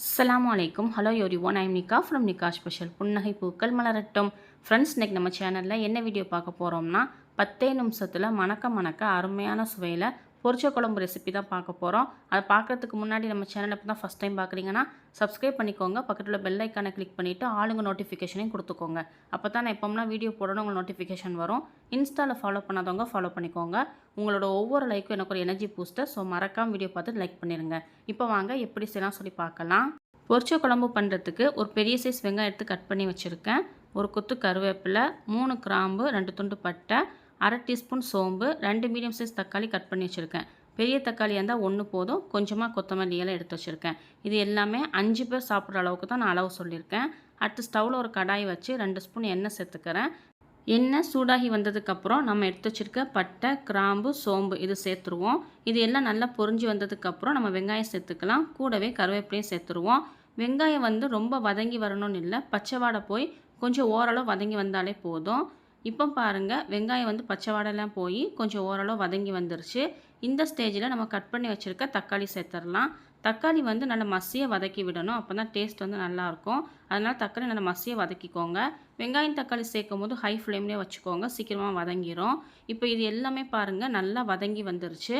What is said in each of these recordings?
அஸ்லாம் வலைக்கும் hello everyone I'm Nikka from Nikka special புன்னகை பூக்கள் மலரட்டும் ஃப்ரெண்ட்ஸ் இன்றைக்கி நம்ம சேனலில் என்ன வீடியோ பார்க்க போகிறோம்னா பத்தே நிமிஷத்தில் மணக்க மணக்க அருமையான சுவையில் பொரிச்ச குழம்பு ரெசிபி தான் பார்க்க போகிறோம் அதை பார்க்குறதுக்கு முன்னாடி நம்ம சேனலை இப்போ தான் ஃபஸ்ட் டைம் பார்க்குறீங்கன்னா சப்ஸ்கிரைப் பண்ணிக்கோங்க. பக்கத்தில் பெல் ஐக்கானை கிளிக் பண்ணிவிட்டு ஆளுங்க நோட்டிஃபிகேஷனையும் கொடுத்துக்கோங்க. அப்போ தான் நான் எப்போம்னா வீடியோ போடணும் உங்களுக்கு நோட்டிஃபிகேஷன் வரும். இன்ஸ்டாவில் ஃபாலோ பண்ணாதவங்க ஃபாலோ பண்ணிக்கோங்க. உங்களோட ஒவ்வொரு லைக்கும் எனக்கு ஒரு எனர்ஜி பூஸ்டர் ஸோ மறக்காம வீடியோ பார்த்து லைக் பண்ணிடுங்க இப்போ வாங்க எப்படி செய்யலாம் சொல்லி பார்க்கலாம். பொரிச்ச குழம்பு பண்ணுறதுக்கு ஒரு பெரிய சைஸ் வெங்காயம் எடுத்து கட் பண்ணி வச்சுருக்கேன். ஒரு கொத்து கருவேப்பிலை மூணு கிராம்பு ரெண்டு துண்டு பட்டை அரை டீஸ்பூன் சோம்பு ரெண்டு மீடியம் சைஸ் தக்காளி கட் பண்ணி வச்சுருக்கேன். பெரிய தக்காளியாக இருந்தால் ஒன்று போதும். கொஞ்சமாக கொத்தமல்லி எல்லாம் எடுத்து வச்சுருக்கேன். இது எல்லாமே அஞ்சு பேர் சாப்பிட்ற அளவுக்கு தான் நான் அளவு சொல்லியிருக்கேன். அடுத்து ஸ்டவ்வில் ஒரு கடாய் வச்சு ரெண்டு ஸ்பூன் எண்ணெய் சேர்த்துக்கிறேன். எண்ணெய் சூடாகி வந்ததுக்கப்புறம் நம்ம எடுத்து வச்சுருக்க பட்டை கிராம்பு சோம்பு இது சேர்த்துருவோம். இது எல்லாம் நல்லா பொரிஞ்சு வந்ததுக்கப்புறம் நம்ம வெங்காயம் சேர்த்துக்கலாம். கூடவே கருவேப்பிலையும் சேர்த்துருவோம். வெங்காயம் வந்து ரொம்ப வதங்கி வரணும்னு இல்லை பச்சை வாடை போய் கொஞ்சம் ஓரளவு வதங்கி வந்தாலே போதும். இப்போ பாருங்கள் வெங்காயம் வந்து பச்சை வாடெல்லாம் போய் கொஞ்சம் ஓரளவு வதங்கி வந்துருச்சு. இந்த ஸ்டேஜில் நம்ம கட் பண்ணி வச்சுருக்க தக்காளி சேர்த்துடலாம். தக்காளி வந்து நல்லா மசியை வதக்கி விடணும். அப்போ தான் டேஸ்ட் வந்து நல்லாயிருக்கும். அதனால் தக்காளி நல்லா மசியை வதக்கிக்கோங்க. வெங்காயம் தக்காளி சேர்க்கும் போது ஹை ஃப்ளேம்லேயே வச்சுக்கோங்க. சீக்கிரமாக வதங்கிரும். இப்போ இது எல்லாமே பாருங்கள் நல்லா வதங்கி வந்துருச்சு.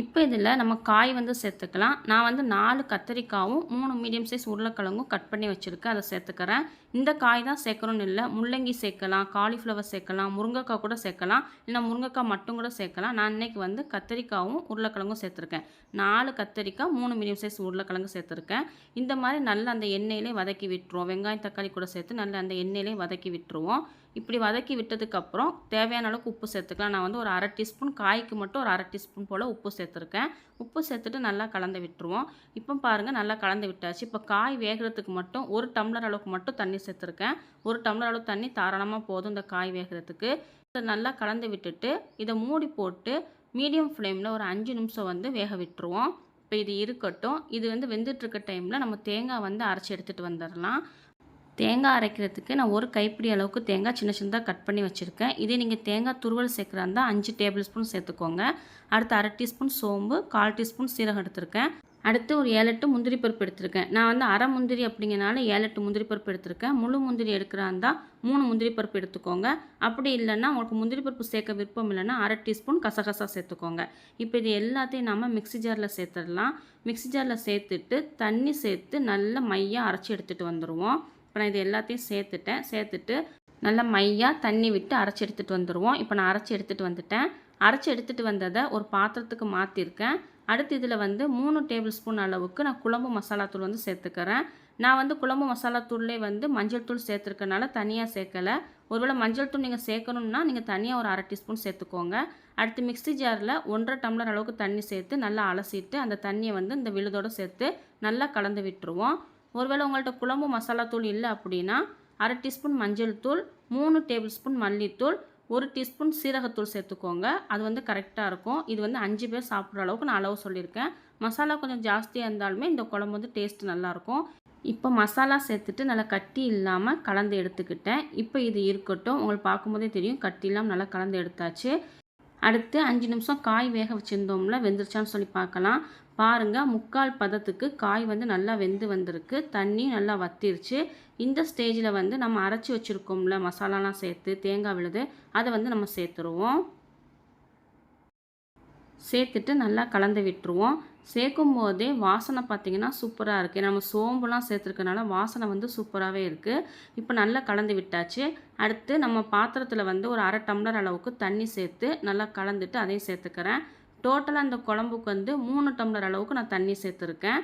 இப்போ இதில் நம்ம காய் வந்து சேர்த்துக்கலாம். நான் வந்து நாலு கத்திரிக்காவும் மூணு மீடியம் சைஸ் உருளைக்கிழங்கும் கட் பண்ணி வச்சுருக்கேன். அதை சேர்த்துக்கிறேன். இந்த காய் தான் சேர்க்கணும்னு இல்லை. முள்ளங்கி சேர்க்கலாம் காலிஃப்ளவர் சேர்க்கலாம் முருங்கைக்காய் கூட சேர்க்கலாம். இல்லை முருங்கைக்காய் மட்டும் கூட சேர்க்கலாம். நான் இன்றைக்கி வந்து கத்திரிக்காவும் உருளைக்கிழங்கும் சேர்த்துருக்கேன். நாலு கத்திரிக்காய் மூணு மீடியம் சைஸ் உருளைக்கிழங்கு சேர்த்துருக்கேன். இந்த மாதிரி நல்லா அந்த எண்ணெயிலே வதக்கி விட்டுருவோம். வெங்காயம் தக்காளி கூட சேர்த்து நல்லா அந்த எண்ணெயிலே வதக்கி விட்டுருவோம். இப்படி வதக்கி விட்டதுக்கப்புறம் தேவையான அளவுக்கு உப்பு சேர்த்துக்கலாம். நான் வந்து ஒரு அரை டீஸ்பூன் காய்க்கு மட்டும் ஒரு அரை டீஸ்பூன் போல் உப்பு சேர்த்துருக்கேன். உப்பு சேர்த்துட்டு நல்லா கலந்து விட்டுருவோம். இப்போ பாருங்கள் நல்லா கலந்து விட்டாச்சு. இப்போ காய் வேகிறதுக்கு மட்டும் ஒரு டம்ளர் அளவுக்கு மட்டும் தண்ணி சேர்த்துருக்கேன். ஒரு டம்ளர் அளவு தண்ணி தாராளமாக போதும் இந்த காய் வேகிறதுக்கு. இதை நல்லா கலந்து விட்டுட்டு இதை மூடி போட்டு மீடியம் ஃப்ளேமில் ஒரு அஞ்சு நிமிஷம் வந்து வேக விட்டுருவோம். இப்போ இது இருக்கட்டும். இது வந்து வெந்துட்டுருக்க டைமில் நம்ம தேங்காய் வந்து அரைச்சி எடுத்துகிட்டு வந்துடலாம் தேங்காய் அரைக்கிறதுக்கு நான் ஒரு கைப்பிடி அளவுக்கு தேங்காய் சின்ன சின்னதாக கட் பண்ணி வச்சுருக்கேன். இதே நீங்கள் தேங்காய் துருவல் சேர்க்குறா இருந்தால் அஞ்சு டேபிள் ஸ்பூன் சேர்த்துக்கோங்க. அடுத்து அரை டீஸ்பூன் சோம்பு கால் டீஸ்பூன் சீரகம் எடுத்திருக்கேன். அடுத்து ஒரு ஏழு எட்டு முந்திரி பருப்பு எடுத்திருக்கேன். நான் வந்து அரை முந்திரி அப்படிங்கிறனால ஏழு எட்டு முந்திரி பருப்பு எடுத்திருக்கேன். முழு முந்திரி எடுக்கிறா இருந்தால் மூணு முந்திரி பருப்பு எடுத்துக்கோங்க. அப்படி இல்லைன்னா உங்களுக்கு முந்திரி பருப்பு சேர்க்க விருப்பம் இல்லைன்னா அரை டீஸ்பூன் கசகசா சேர்த்துக்கோங்க. இப்போ இது எல்லாத்தையும் நாம் மிக்ஸி ஜாரில் சேர்த்துடலாம். மிக்ஸி ஜாரில் சேர்த்துட்டு தண்ணி சேர்த்து நல்லா மையாக அரைச்சி எடுத்துகிட்டு வந்துடுவோம் இப்போ நான் இது எல்லாத்தையும் சேர்த்துட்டேன். சேர்த்துட்டு நல்லா மையாக தண்ணி விட்டு அரைச்சி எடுத்துகிட்டு வந்துடுவோம் இப்போ நான் அரைச்சி எடுத்துகிட்டு வந்துட்டேன். அரைச்சி எடுத்துகிட்டு வந்ததை ஒரு பாத்திரத்துக்கு மாற்றிருக்கேன் அடுத்து இதில் வந்து மூணு டேபிள் ஸ்பூன் அளவுக்கு நான் குழம்பு மசாலாத்தூள் வந்து சேர்த்துக்கிறேன். நான் வந்து குழம்பு மசாலாத்தூள்லே வந்து மஞ்சள் தூள் சேர்த்துருக்கனால தனியாக சேர்க்கலை. ஒருவேளை மஞ்சள் தூள் நீங்கள் சேர்க்கணுன்னா நீங்கள் தனியாக ஒரு அரை டீஸ்பூன் சேர்த்துக்கோங்க. அடுத்து மிக்ஸி ஜாரில் ஒன்றரை டம்ளர் அளவுக்கு தண்ணி சேர்த்து நல்லா அலசிட்டு அந்த தண்ணியை வந்து இந்த விழுதோடு சேர்த்து நல்லா கலந்து விட்டுருவோம். ஒருவேளை உங்கள்கிட்ட குழம்பு மசாலாத்தூள் இல்லை அப்படின்னா அரை டீஸ்பூன் மஞ்சள் தூள் மூணு டேபிள் ஸ்பூன் மல்லித்தூள் ஒரு டீஸ்பூன் சீரகத்தூள் சேர்த்துக்கோங்க. அது வந்து கரெக்டாக இருக்கும். இது வந்து அஞ்சு பேர் சாப்பிட்ற அளவுக்கு நான் அளவு சொல்லியிருக்கேன். மசாலா கொஞ்சம் ஜாஸ்தியாக இருந்தாலுமே இந்த குழம்பு வந்து டேஸ்ட் நல்லாயிருக்கும் இப்போ மசாலா சேர்த்துட்டு நல்லா கட்டி இல்லாமல் கலந்து எடுத்துக்கிட்டேன். இப்போ இது இருக்கட்டும். உங்களுக்கு பார்க்கும்போதே தெரியும். கட்டி இல்லாமல் நல்லா கலந்து எடுத்தாச்சு. அடுத்து அஞ்சு நிமிஷம் காய் வேக வச்சுருந்தோம்ல வெந்துருச்சான்னு சொல்லி பார்க்கலாம். பாருங்கள் முக்கால் பதத்துக்கு காய் வந்து நல்லா வெந்து வந்திருக்கு. தண்ணி நல்லா வத்திருச்சு. இந்த ஸ்டேஜில் வந்து நம்ம அரைச்சி வச்சுருக்கோம்ல மசாலாலாம் சேர்த்து தேங்காய் விழுது அதை வந்து நம்ம சேர்த்துருவோம். சேர்த்துட்டு நல்லா கலந்து விட்டுருவோம். சேர்க்கும் போதே வாசனை பார்த்திங்கன்னா சூப்பராக இருக்குது நம்ம சோம்புலாம் சேர்த்துருக்கனால வாசனை வந்து சூப்பராகவே இருக்குது இப்போ நல்லா கலந்து விட்டாச்சு. அடுத்து நம்ம பாத்திரத்தில் வந்து ஒரு அரை டம்ளர் அளவுக்கு தண்ணி சேர்த்து நல்லா கலந்துட்டு அதையும் சேர்த்துக்கிறேன். டோட்டலாக அந்த குழம்புக்கு வந்து மூணு டம்ளர் அளவுக்கு நான் தண்ணி சேர்த்துருக்கேன்.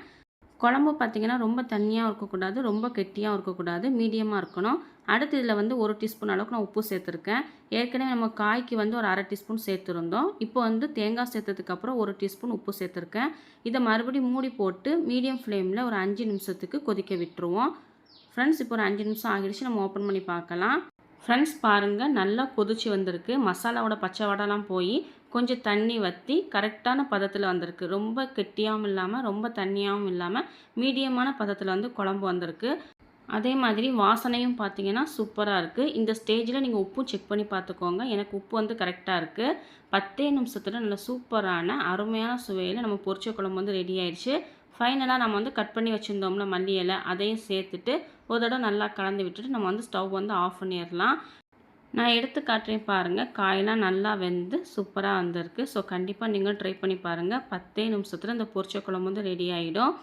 குழம்பு பார்த்திங்கன்னா ரொம்ப தண்ணியாக இருக்கக்கூடாது ரொம்ப கெட்டியாக இருக்கக்கூடாது மீடியமாக இருக்கணும். அடுத்து இதில் வந்து ஒரு டீஸ்பூன் அளவுக்கு நான் உப்பு சேர்த்துருக்கேன். ஏற்கனவே நம்ம காய்க்கு வந்து ஒரு அரை டீஸ்பூன் சேர்த்துருந்தோம். இப்போ வந்து தேங்காய் சேர்த்ததுக்கப்புறம் ஒரு டீஸ்பூன் உப்பு சேர்த்துருக்கேன். இதை மறுபடியும் மூடி போட்டு மீடியம் ஃப்ளேமில் ஒரு அஞ்சு நிமிஷத்துக்கு கொதிக்க விட்டுருவோம். ஃப்ரெண்ட்ஸ் இப்போ ஒரு அஞ்சு நிமிஷம் ஆகிடுச்சு. நம்ம ஓப்பன் பண்ணி பார்க்கலாம். ஃப்ரெண்ட்ஸ் பாருங்கள் நல்லா கொதிச்சு வந்திருக்கு. மசாலாவோட பச்சை வடைலாம் போய் கொஞ்சம் தண்ணி வற்றி கரெக்டான பதத்தில் வந்திருக்கு. ரொம்ப கெட்டியாகவும் இல்லாமல் ரொம்ப தண்ணியாகவும் இல்லாமல் மீடியமான பதத்தில் வந்து குழம்பு வந்திருக்கு. அதே மாதிரி வாசனையும் பார்த்தீங்கன்னா சூப்பராக இருக்குது இந்த ஸ்டேஜில் நீங்கள் உப்பும் செக் பண்ணி பார்த்துக்கோங்க எனக்கு உப்பு வந்து கரெக்டாக இருக்குது பத்தே நிமிஷத்தில் நல்ல சூப்பரான அருமையான சுவையில் நம்ம பொரிச்ச குழம்பு வந்து ரெடி ஆயிடுச்சு. ஃபைனலாக நம்ம வந்து கட் பண்ணி வச்சுருந்தோம்ல மல்லி இலை அதையும் சேர்த்துட்டு ஒரு தடவை நல்லா கலந்து விட்டுட்டு நம்ம வந்து ஸ்டவ் வந்து ஆஃப் பண்ணிடலாம். நான் எடுத்து காட்டுறேன் பாருங்கள் காயெல்லாம் நல்லா வெந்து சூப்பராக வந்திருக்கு. ஸோ கண்டிப்பாக நீங்களும் ட்ரை பண்ணி பாருங்கள் பத்தே நிமிஷத்தில் இந்த பொரிச்ச குழம்பு வந்து ரெடி ஆகிடும்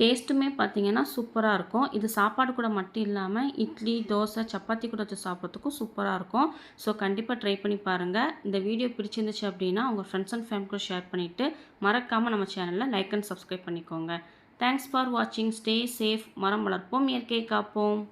டேஸ்ட்டுமே பார்த்தீங்கன்னா சூப்பராக இருக்கும். இது சாப்பாடு கூட மட்டும் இல்லாமல் இட்லி தோசை சப்பாத்தி கூட வச்சு சாப்பிட்றதுக்கும் சூப்பராக இருக்கும். ஸோ கண்டிப்பாக ட்ரை பண்ணி பாருங்கள் இந்த வீடியோ பிடிச்சிருந்துச்சு அப்படின்னா உங்கள் ஃப்ரெண்ட்ஸ் அண்ட் ஃபேமிலி கூட ஷேர் பண்ணிவிட்டு மறக்காமல் நம்ம சேனலில் லைக் அண்ட் சப்ஸ்கிரைப் பண்ணிக்கோங்க. தேங்க்ஸ் ஃபார் வாட்சிங் ஸ்டே சேஃப் மரம் வளர்ப்போம். இயற்கையை காப்போம்.